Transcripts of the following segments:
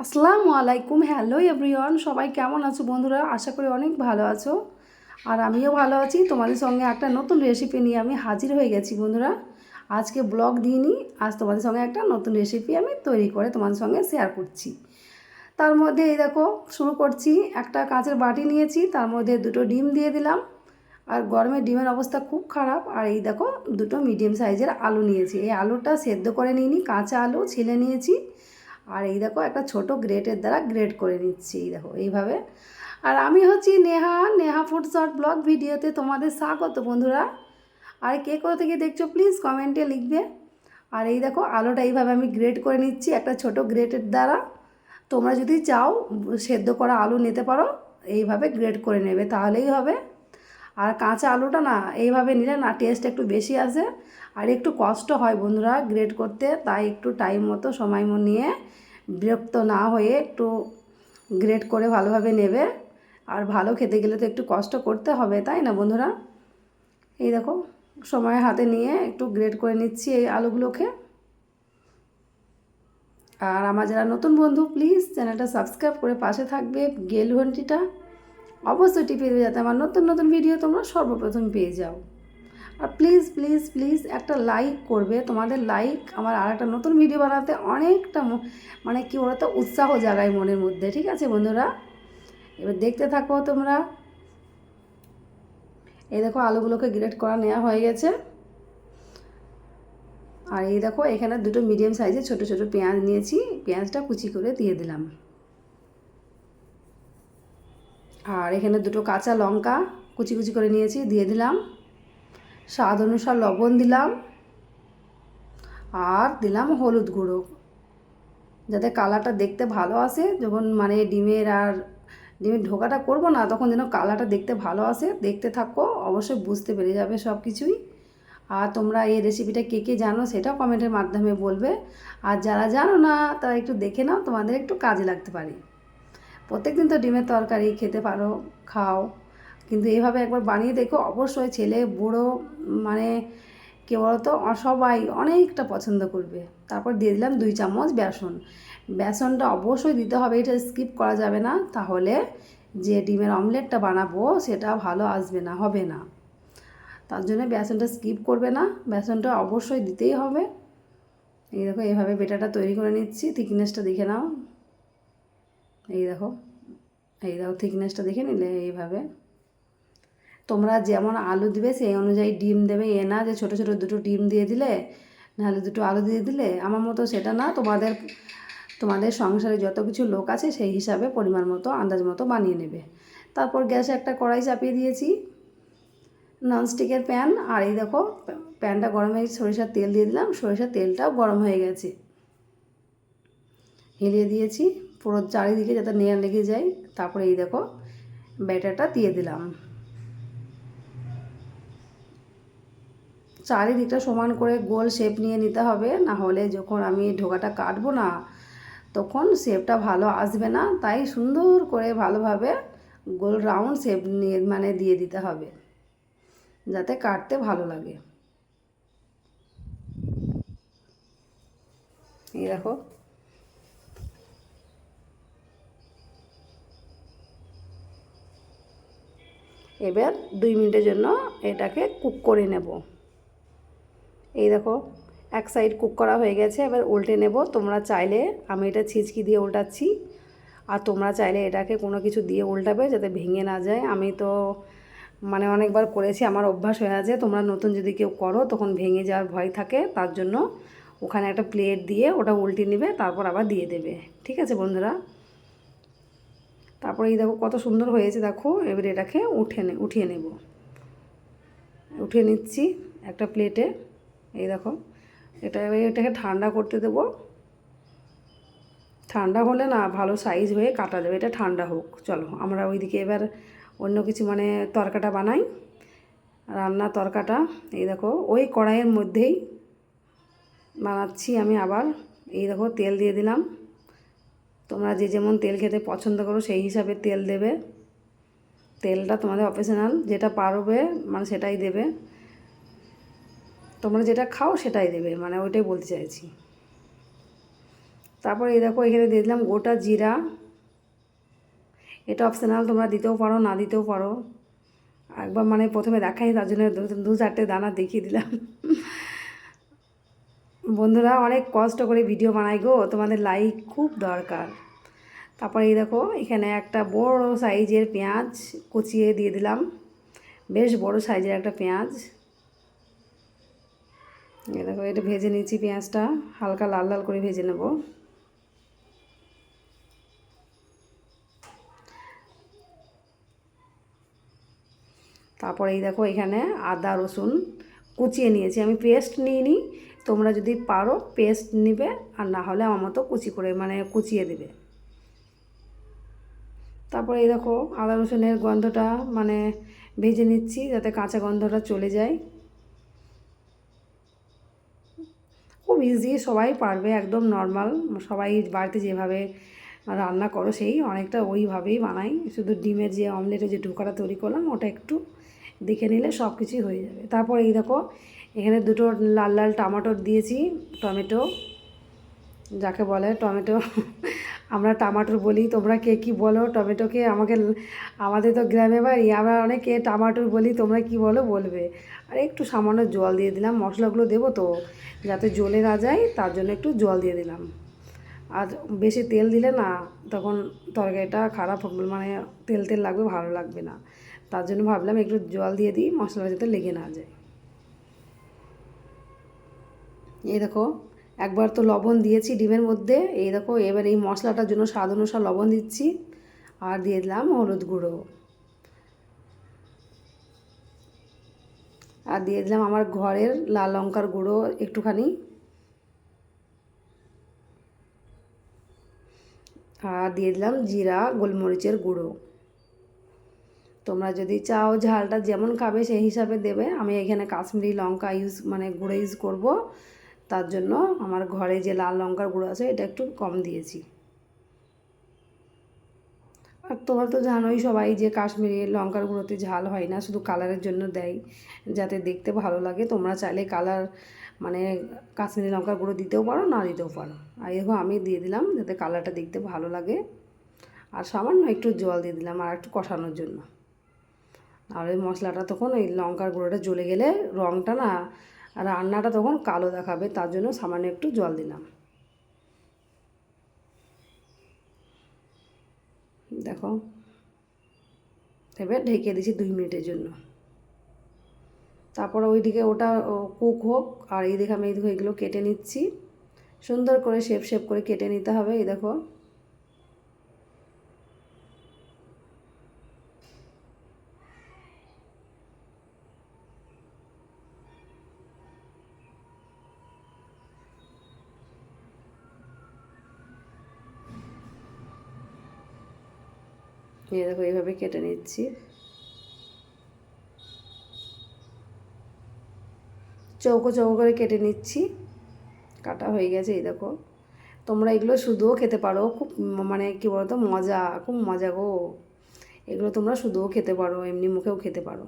আসসালামু আলাইকুম। Hello everyone সবাই কেমন আছো বন্ধুরা? আশা করি অনেক ভালো আছো। আর আমিও ভালো আছি। তোমাদের সঙ্গে একটা নতুন রেসিপি নিয়ে আমি হাজির হয়ে গেছি বন্ধুরা। আজকে ব্লগ দিইনি, আজ তোমাদের সঙ্গে একটা নতুন রেসিপি আমি তৈরি করে তোমাদের সঙ্গে শেয়ার করছি। তার মধ্যে এই দেখো, শুরু করছি। একটা কাঁচের বাটি নিয়েছি, তার মধ্যে দুটো ডিম দিয়ে দিলাম। আর গরমে ডিমের অবস্থা খুব খারাপ। আর এই দেখো, দুটো মিডিয়াম সাইজের আলু নিয়েছি। এই আলুটা সেদ্ধ করে নিইনি, কাঁচা আলু ছিলে নিয়েছি। আর এই দেখো একটা ছোট গ্রেটের দ্বারা গ্রেট করে নিচ্ছি, এই দেখো, এইভাবে। আর আমি হচ্ছি Neha Neha food short blog ভিডিওতে তোমাদের স্বাগত বন্ধুরা। আর কে কোথা থেকে দেখছ প্লিজ কমেন্টে লিখবে। আর এই দেখো, আলুটা এইভাবে আমি গ্রেট করে নিচ্ছি, একটা ছোট গ্রেটের দ্বারা। তোমরা যদি চাও, সেদ্ধ করা আলু নিতে পারো, এইভাবে গ্রেট করে নেবে, তাহলেই হবে। আর কাঁচা আলুটা না, এইভাবে নিলে না টেস্ট একটু বেশি আসে। আর একটু কষ্ট হয় বন্ধুরা গ্রেড করতে, তাই একটু টাইম মতো, সময় নিয়ে বিরক্ত না হয়ে একটু গ্রেড করে ভালোভাবে নেবে। আর ভালো খেতে গেলে তো একটু কষ্ট করতে হবে, তাই না বন্ধুরা? এই দেখো, সময় হাতে নিয়ে একটু গ্রেড করে নিচ্ছি এই আলুগুলোকে। আর আমার যারা নতুন বন্ধু, প্লিজ চ্যানেলটা সাবস্ক্রাইব করে পাশে থাকবে গেল ঘন্টিটা। অবশ্যই টিপে দেবে যাতে আমার নতুন নতুন ভিডিও তোমরা সর্বপ্রথম পেয়ে যাও। আর প্লিজ প্লিজ প্লিজ একটা লাইক করবে। তোমাদের লাইক আমার আর একটা নতুন ভিডিও বানাতে অনেকটা মানে কি তো উৎসাহ জাগায় মনের মধ্যে, ঠিক আছে বন্ধুরা? এবার দেখতে থাকো তোমরা। এই দেখো আলুগুলোকে গ্রেট করা নেওয়া হয়ে গেছে। আর এই দেখো এখানে দুটো মিডিয়াম সাইজে ছোট ছোট পেঁয়াজ নিয়েছি। পেঁয়াজটা কুচি করে দিয়ে দিলাম। আর এখানে দুটো কাঁচা লঙ্কা কুচি কুচি করে নিয়েছি, দিয়ে দিলাম। স্বাদ অনুসার লবণ দিলাম আর দিলাম হলুদ গুঁড়ো। যাতে কালারটা দেখতে ভালো আসে, যখন মানে ডিমের আর ডিমের ঢোকাটা করব না, তখন যেন কালারটা দেখতে ভালো আসে। দেখতে থাকো, অবশ্যই বুঝতে পেরে যাবে সব কিছুই আর তোমরা এই রেসিপিটা কে কে জানো সেটাও কমেন্টের মাধ্যমে বলবে। আর যারা জানো না, তারা একটু দেখে নাও, তোমাদের একটু কাজে লাগতে পারে। প্রত্যেকদিন তো ডিমের তরকারি খেতে পারো, খাও। কিন্তু এভাবে একবার বানিয়ে দেখো। অবশ্যই ছেলে, বুড়ো মানে কে বলতো সবাই অনেকটা পছন্দ করবে। তারপর দিয়ে দিলাম দুই চামচ বেসন। বেসনটা অবশ্যই দিতে হবে, এটা স্কিপ করা যাবে না। তাহলে যে ডিমের অমলেটটা বানাবো, সেটা ভালো আসবে না, হবে না। তার জন্য বেসনটা স্কিপ করবে না। বেসনটা অবশ্যই দিতেই হবে। এই দেখো এইভাবে বেটাটা তৈরি করে নিচ্ছি। থিকনেসটা দেখে নাও। এই দেখো এই দেখো, থিকনেসটা দেখে নিলে এইভাবে। তোমরা যেমন আলু দিবে, সেই অনুযায়ী ডিম দেবে। এ না যে ছোটো ছোটো দুটো ডিম দিয়ে দিলে, নাহলে দুটো আলু দিয়ে দিলে, আমার মতো সেটা না। তোমাদের তোমাদের সংসারে যত কিছু লোক আছে, সেই হিসাবে পরিমাণ মতো, আন্দাজ মতো বানিয়ে নেবে। তারপর গ্যাসে একটা কড়াই চাপিয়ে দিয়েছি ননস্টিকের প্যান আর এই দেখো প্যানটা গরমে সরিষার তেল দিয়ে দিলাম, সরিষার তেলটাও গরম হয়ে গেছে। হিলিয়ে দিয়েছি, পুরো চারিদিকে যাতে নেয়া লেগে যায়। তারপরে এই দেখো, ব্যাটারটা দিয়ে দিলাম। চারিদিকটা সমান করে গোল শেপ নিয়ে নিতে হবে, না হলে যখন আমি ঢোকাটা কাটবো না, তখন শেপটা ভালো আসবে না। তাই সুন্দর করে ভালোভাবে গোল রাউন্ড শেপ নিয়ে মানে দিয়ে দিতে হবে, যাতে কাটতে ভালো লাগে। এই দেখো। এবার দুই মিনিটের জন্য এটাকে কুক করে নেব। এই দেখো, এক সাইড কুক করা হয়ে গেছে, এবার উল্টে নেব। তোমরা চাইলে, আমি এটা ছিচকি দিয়ে উল্টাচ্ছি। আর তোমরা চাইলে এটাকে কোনো কিছু দিয়ে উল্টাবে যাতে ভেঙে না যায়। আমি তো মানে অনেকবার করেছি, আমার অভ্যাস হয়ে আছে। তোমরা নতুন যদি কেউ করো, তখন ভেঙে যাওয়ার ভয় থাকে। তার জন্য ওখানে একটা প্লেট দিয়ে ওটা উল্টে নেবে, তারপর আবার দিয়ে দেবে। ঠিক আছে, বন্ধুরা? তারপরে এই দেখো, কত সুন্দর হয়েছে, দেখো। এবার এটাকে উঠে নে, উঠিয়ে নেব। উঠিয়ে নিচ্ছি একটা প্লেটে এই দেখো, এটা এটাকে ঠান্ডা করতে দেবো। ঠান্ডা হলে না ভালো সাইজ হয়ে কাটা যাবে, এটা ঠান্ডা হোক। চলো, আমরা ওইদিকে এবার অন্য কিছু মানে তরকাটা বানাই। রান্না তরকাটা, এই দেখো, ওই কড়াইয়ের মধ্যেই বানাচ্ছি আমি আবার। এই দেখো, তেল দিয়ে দিলাম। তোমরা যে যেমন তেল খেতে পছন্দ করো, সেই হিসাবে তেল দেবে। তেলটা তোমাদের অপশনাল যেটা পারবে মানে সেটাই দেবে। তোমরা যেটা খাও সেটাই দেবে মানে ওইটাই বলতে চাইছি। তারপরে এই দেখো এখানে দিয়ে দিলাম গোটা জিরা। এটা অপশনাল তোমরা দিতেও পারো, না দিতেও পারো। একবার মানে প্রথমে দেখাই তার জন্য দু- চারটে দানা দেখিয়ে দিলাম। বন্ধুরা, অনেক কষ্ট করে ভিডিও বানাই গো, তোমাদের লাইক খুব দরকার। তারপরে এই দেখো, এখানে একটা বড় সাইজের পেঁয়াজ কুচিয়ে দিয়ে দিলাম। বেশ বড় সাইজের একটা পেঁয়াজ। দেখো, এটা ভেজে নিচ্ছি পেঁয়াজটা। হালকা লাল লাল করে ভেজে নেব। তারপরে এই দেখো, এখানে আদা, রসুন কুচিয়ে নিয়েছি। আমি পেস্ট নিইনি, তোমরা যদি পারো পেস্ট নিবে, আর না হলে আমার মতো কুচি করে মানে কুচিয়ে দেবে। তারপরে এই দেখো, আদা, রসুনের গন্ধটা মানে ভেজে নিচ্ছি, যাতে কাঁচা গন্ধটা চলে যায়। ইজি সবাই পারবে, একদম নর্মাল সবাই বাড়িতে যেভাবে রান্না করো সেই অনেকটা ওইভাবেই বানাই। শুধু ডিমের যে অমলেটের যে ঢোকাটা তৈরি করলাম, ওটা একটু দেখে নিলে সব কিছুই হয়ে যাবে। তারপর এই দেখো, এখানে দুটো লাল লাল টমেটোর দিয়েছি, টমেটো, যাকে বলে টমেটো আমরা টমাটোর বলি, তোমরা কে কী বলো? টমেটোকে আমাকে আমাদের তো গ্রামে বাড়ি আমরা অনেকে টমাটোর বলি, তোমরা কি বলো? বলবে। আর একটু সামান্য জল দিয়ে দিলাম, মশলাগুলো দেবো তো, যাতে জ্বলে না যায়, তার জন্য একটু জল দিয়ে দিলাম। আর বেশি তেল দিলে না, তখন তরকারিটা খারাপ মানে তেল তেল লাগবে, ভালো লাগবে না। তার জন্য ভাবলাম একটু জল দিয়ে দিই মশলা যাতে লেগে না যায়। এই দেখো একবার তো লবণ দিয়েছি ডিমের মধ্যে। এই দেখো, এবার এই মশলাটার জন্য স্বাদ অনুসার লবণ দিচ্ছি আর দিয়ে দিলাম হলুদ গুঁড়ো। আর দিয়ে দিলাম আমার ঘরের লাল লঙ্কার গুঁড়ো একটুখানি। আর দিয়ে দিলাম জিরা, গোলমরিচের গুঁড়ো। তোমরা যদি চাও ঝালটা যেমন খাবে সেই হিসাবে দেবে। আমি এখানে কাশ্মীরি লঙ্কা ইউজ মানে গুঁড়ো ইউজ করব। তার জন্য আমার ঘরে যে লাল লঙ্কার গুঁড়ো আছে, এটা একটু কম দিয়েছি। আর তোমরা তো জানোই সবাই যে কাশ্মীরি লঙ্কার গুঁড়োতে ঝাল হয় না, শুধু কালারের জন্য দেয়, যাতে দেখতে ভালো লাগে। তোমরা চাইলে কালার মানে কাশ্মীরি লঙ্কার গুঁড়ো দিতেও পারো, না দিতেও পারো। আর দেখো, আমি দিয়ে দিলাম যাতে কালারটা দেখতে ভালো লাগে। আর সামান্য একটু জল দিয়ে দিলাম, আর একটু কষানোর জন্য। আর ওই মশলাটা তখন ওই লঙ্কার গুঁড়োটা জ্বলে গেলে রঙটা না রান্নাটা তখন কালো দেখাবে, তার জন্য সামান্য একটু জল দিলাম। দেখো, এবার ঢেকে দিয়েছি দুই মিনিটের জন্য। তারপর ওইদিকে ওটা কুক হোক, আর এইদিকে আমি এই এইদিকে এগুলো কেটে নিচ্ছি। সুন্দর করে শেপ শেপ করে কেটে নিতে হবে, এই দেখো। এই দেখো, এইভাবে কেটে নিচ্ছি। চৌকো চৌকো করে কেটে নিচ্ছি। কাটা হয়ে গেছে, এই দেখো। তোমরা এগুলো শুধুও খেতে পারো, খুব মানে কী বলতো, মজা, খুব মজা গো। এগুলো তোমরা শুধুও খেতে পারো, এমনি মুখেও খেতে পারো।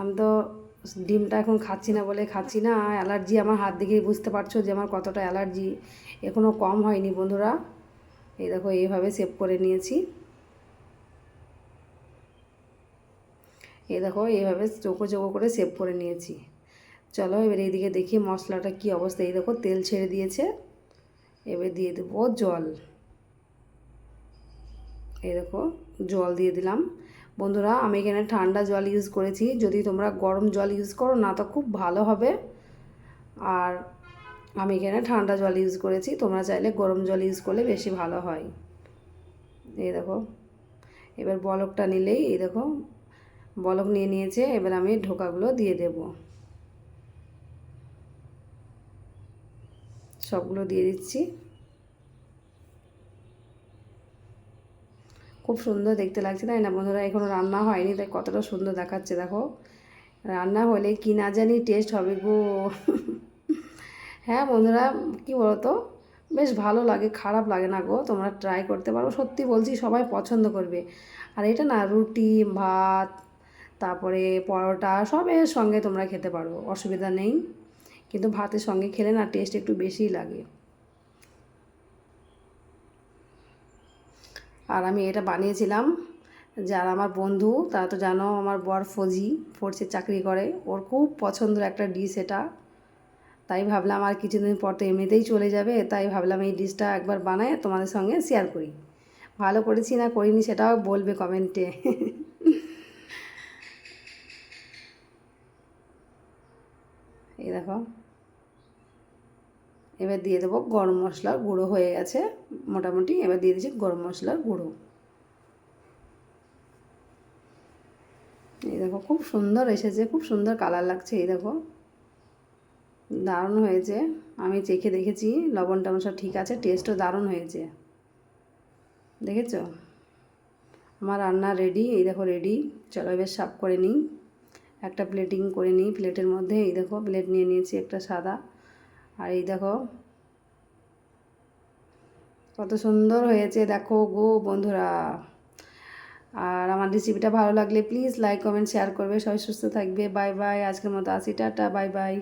আমি তো ডিমটা এখন খাচ্ছি না বলে খাচ্ছি না, অ্যালার্জি আমার হাত দেখেই বুঝতে পারছ যে আমার কতটা অ্যালার্জি। এখনও কম হয়নি, বন্ধুরা। এই দেখো, এইভাবে সেভ করে নিয়েছি। এই দেখো, এইভাবে চোখো চোখো করে সেভ করে নিয়েছি। চলো, এবার এইদিকে দেখি মশলাটা কি অবস্থা। এই দেখো, তেল ছেড়ে দিয়েছে। এবার দিয়ে দেবো জল। এই দেখো, জল দিয়ে দিলাম। বন্ধুরা, আমি এখানে ঠান্ডা জল ইউজ করেছি। যদি তোমরা গরম জল ইউজ করো, না তো খুব ভালো হবে। আর আমি এখানে ঠান্ডা জল ইউজ করেছি? তোমরা চাইলে গরম জল ইউজ করলে বেশি ভালো হয়। এই দেখো। এবার বলকটা নিলেই, এই দেখো, বলক নিয়ে নিয়েছে, এবার আমি ঢোকাগুলো দিয়ে দেব। সবগুলো দিয়ে দিচ্ছি। খুব সুন্দর দেখতে লাগছে, তাই না বন্ধুরা? এখনও রান্না হয়নি, তাই কতটা সুন্দর দেখাচ্ছে, দেখো। রান্না হলে কি না জানি টেস্ট হবে গো। হ্যাঁ বন্ধুরা, কি বলতো? বেশ ভালো লাগে, খারাপ লাগে না গো, তোমরা ট্রাই করতে পারো। সত্যি বলছি, সবাই পছন্দ করবে। আর এটা না, রুটি, ভাত, তারপরে পরোটা, সবের সঙ্গে তোমরা খেতে পারো, অসুবিধা নেই। কিন্তু ভাতের সঙ্গে খেলে না টেস্ট একটু বেশিই লাগে। আর আমি এটা বানিয়েছিলাম, যারা আমার বন্ধু, তারা তো জানো আমার বর ফৌজি, ফোর্সে চাকরি করে। ওর খুব পছন্দের একটা ডিশ এটা। তাই ভাবলাম আর কিছুদিন পর তো এমনিতেই চলে যাবে, তাই ভাবলাম এই ডিশটা একবার বানায় তোমাদের সঙ্গে শেয়ার করি। ভালো করেছি না করিনি সেটাও বলবে কমেন্টে এই দেখো। এবার দিয়ে দেবো গরম মশলার গুঁড়ো হয়ে গেছে, মোটামুটি এবার দিয়ে দিচ্ছি গরম মশলার গুঁড়ো। এই দেখো, খুব সুন্দর এসেছে, খুব সুন্দর কালার লাগছে, এই দেখো। দারুণ হয়েছে। আমি চেখে দেখেছি লবণ টবণ সব ঠিক আছে টেস্টও দারুণ হয়েছে। দেখেছ? আমার রান্না রেডি এই দেখো রেডি চলো এবার সাফ করে নিই। একটা প্লেটিং করে নিই প্লেটের মধ্যে। এই দেখো প্লেট নিয়ে নিয়েছি একটা সাদা। আর এই দেখো, কত সুন্দর হয়েছে। দেখো গো বন্ধুরা। আর আমার রেসিপিটা ভালো লাগলে প্লিজ লাইক কমেন্ট শেয়ার করবে। সবাই সুস্থ থাকবে। বাই বাই আজকের মতো আসি। Tata bye bye